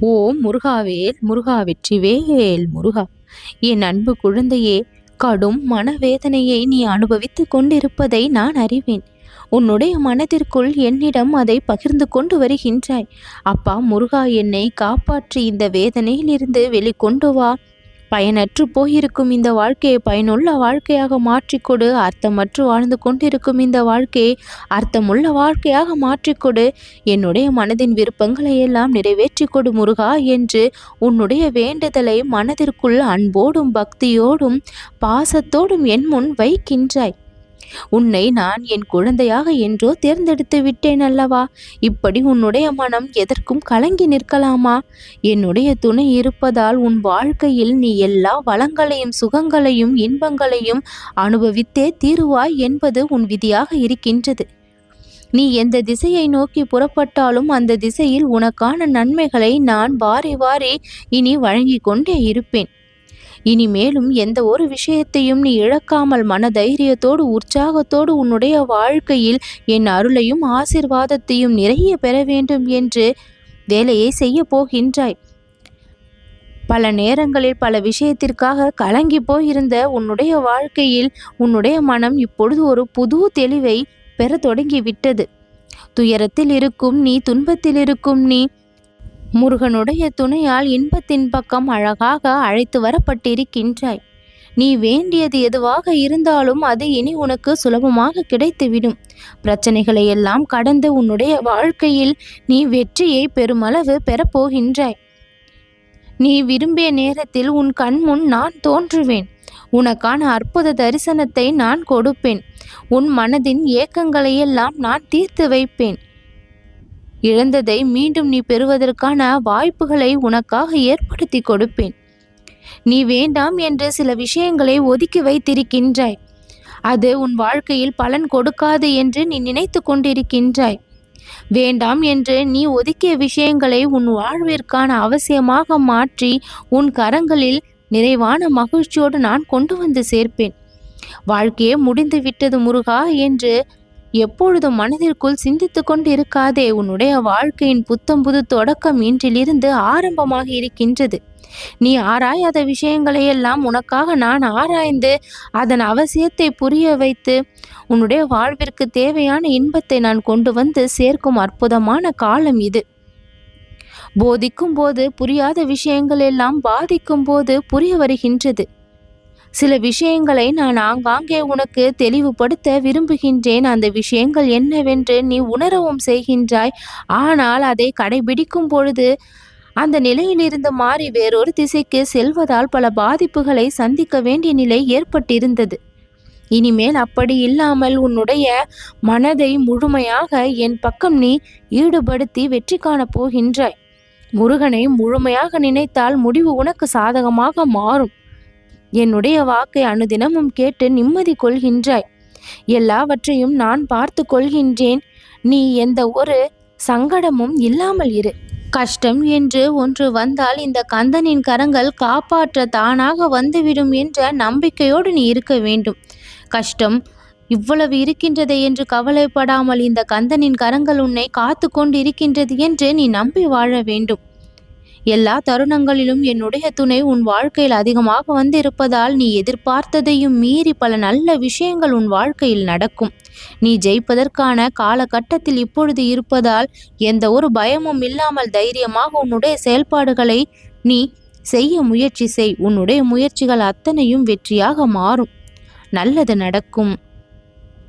ஓ முருகாவேல் முருகா வெற்றிவேல் முருகா. என் அன்பு குழந்தையே கடும் மனவேதனையை நீ அனுபவித்துக் கொண்டிருப்பதை நான் அறிவேன். உன்னுடைய மனதிற்குள் என்னிடம் அதை பகிர்ந்து கொண்டு வருகின்றாய். அப்பா முருகா என்னை காப்பாற்றி இந்த வேதனையிலிருந்து வெளிக்கொண்டு வா. பயனற்று போயிருக்கும் இந்த வாழ்க்கையை பயனுள்ள வாழ்க்கையாக மாற்றிக்கொடு. அர்த்தமற்று வாழ்ந்து கொண்டிருக்கும் இந்த வாழ்க்கையை அர்த்தமுள்ள வாழ்க்கையாக மாற்றிக்கொடு. என்னுடைய மனதின் விருப்பங்களை எல்லாம் நிறைவேற்றி கொடு முருகா என்று உன்னுடைய வேண்டுதலை மனதிற்குள் அன்போடும் பக்தியோடும் பாசத்தோடும் என் முன் வைக்கின்றாய். உன்னை நான் என் குழந்தையாக என்றோ தேர்ந்தெடுத்து விட்டேன் அல்லவா? இப்படி உன்னுடைய மனம் எதற்கும் கலங்கி நிற்கலாமா? என்னுடைய துணை இருப்பதால் உன் வாழ்க்கையில் நீ எல்லா வளங்களையும் சுகங்களையும் இன்பங்களையும் அனுபவித்தே தீருவாய் என்பது உன் விதியாக இருக்கின்றது. நீ எந்த திசையை நோக்கி புறப்பட்டாலும் அந்த திசையில் உனக்கான நன்மைகளை நான் வாரி வாரி இனி வழங்கிக் கொண்டே இருப்பேன். இனிமேலும் எந்த ஒரு விஷயத்தையும் நீ இழக்காமல் மன தைரியத்தோடு உற்சாகத்தோடு உன்னுடைய வாழ்க்கையில் என் அருளையும் ஆசிர்வாதத்தையும் நிறைய பெற வேண்டும் என்று வேலையை செய்ய போகின்றாய். பல நேரங்களில் பல விஷயத்திற்காக கலங்கி போயிருந்த உன்னுடைய வாழ்க்கையில் உன்னுடைய மனம் இப்பொழுது ஒரு புது தெளிவை பெற தொடங்கிவிட்டது. துயரத்தில் இருக்கும் நீ துன்பத்தில் இருக்கும் நீ முருகனுடைய துணையால் இன்பத்தின் பக்கம் அழகாக அழைத்து வரப்பட்டிருக்கின்றாய். நீ வேண்டியது எதுவாக இருந்தாலும் அது இனி உனக்கு சுலபமாக கிடைத்துவிடும். பிரச்சனைகளை எல்லாம் கடந்து உன்னுடைய வாழ்க்கையில் நீ வெற்றியை பெருமளவு பெறப்போகின்றாய். நீ விரும்பிய நேரத்தில் உன் கண்முன் நான் தோன்றுவேன். உனக்கான அற்புத தரிசனத்தை நான் கொடுப்பேன். உன் மனதின் ஏக்கங்களையெல்லாம் நான் தீர்த்து வைப்பேன். இழந்ததை மீண்டும் நீ பெறுவதற்கான வாய்ப்புகளை உனக்காக ஏற்படுத்தி கொடுப்பேன். நீ வேண்டாம் என்று சில விஷயங்களை ஒதுக்கி வைத்திருக்கின்றாய். அது உன் வாழ்க்கையில் பலன் கொடுக்காது என்று நீ நினைத்து கொண்டிருக்கின்றாய். வேண்டாம் என்று நீ ஒதுக்கிய விஷயங்களை உன் வாழ்விற்கான அவசியமாக மாற்றி உன் கரங்களில் நிறைவான மகிழ்ச்சியோடு நான் கொண்டு வந்து சேர்ப்பேன். வாழ்க்கையே முடிந்து விட்டது முருகா என்று எப்பொழுதும் மனதிற்குள் சிந்தித்து கொண்டு இருக்காதே உன்னுடைய வாழ்க்கையின் புத்தம் புது தொடக்கம் இன்றிலிருந்து ஆரம்பமாக இருக்கின்றது. நீ ஆராயாத விஷயங்களை எல்லாம் உனக்காக நான் ஆராய்ந்து அதன் அவசியத்தை புரிய வைத்து உன்னுடைய வாழ்விற்கு தேவையான இன்பத்தை நான் கொண்டு வந்து சேர்க்கும் அற்புதமான காலம் இது. போதிக்கும் போது புரியாத விஷயங்கள் எல்லாம் பாதிக்கும் போது புரிய வருகின்றது. சில விஷயங்களை நான் ஆங்காங்கே உனக்கு தெளிவுபடுத்த விரும்புகின்றேன். அந்த விஷயங்கள் என்னவென்று நீ உணரவும் செய்கின்றாய். ஆனால் அதை கடைபிடிக்கும் பொழுது அந்த நிலையிலிருந்து மாறி வேறொரு திசைக்கு செல்வதால் பல பாதிப்புகளை சந்திக்க வேண்டிய நிலை ஏற்பட்டிருந்தது. இனிமேல் அப்படி இல்லாமல் உன்னுடைய மனதை முழுமையாக என் பக்கம் நீ ஈடுபடுத்தி வெற்றி காணப் போகின்றாய். முருகனை முழுமையாக நினைத்தால் முடிவு உனக்கு சாதகமாக மாறும். என்னுடைய வாக்கை அனுதினமும் கேட்டு நிம்மதி கொள்கின்றாய். எல்லாவற்றையும் நான் பார்த்து கொள்கின்றேன். நீ எந்த ஒரு சங்கடமும் இல்லாமல் இரு. கஷ்டம் என்று ஒன்று வந்தால் இந்த கந்தனின் கரங்கள் காப்பாற்ற தானாக வந்துவிடும் என்ற நம்பிக்கையோடு நீ இருக்க வேண்டும். கஷ்டம் இவ்வளவு இருக்கின்றதே என்று கவலைப்படாமல் இந்த கந்தனின் கரங்கள் உன்னை காத்து கொண்டு இருக்கின்றது என்று நீ நம்பி வாழ வேண்டும். எல்லா தருணங்களிலும் என்னுடைய துணை உன் வாழ்க்கையில் அதிகமாக வந்து இருப்பதால் நீ எதிர்பார்த்ததையும் மீறி பல நல்ல விஷயங்கள் உன் வாழ்க்கையில் நடக்கும். நீ ஜெயிப்பதற்கான காலகட்டத்தில் இப்பொழுது இருப்பதால் எந்த ஒரு பயமும் இல்லாமல் தைரியமாக உன்னுடைய செயல்பாடுகளை நீ செய்ய முயற்சி செய். உன்னுடைய முயற்சிகள் அத்தனையும் வெற்றியாக மாறும். நல்லது நடக்கும்.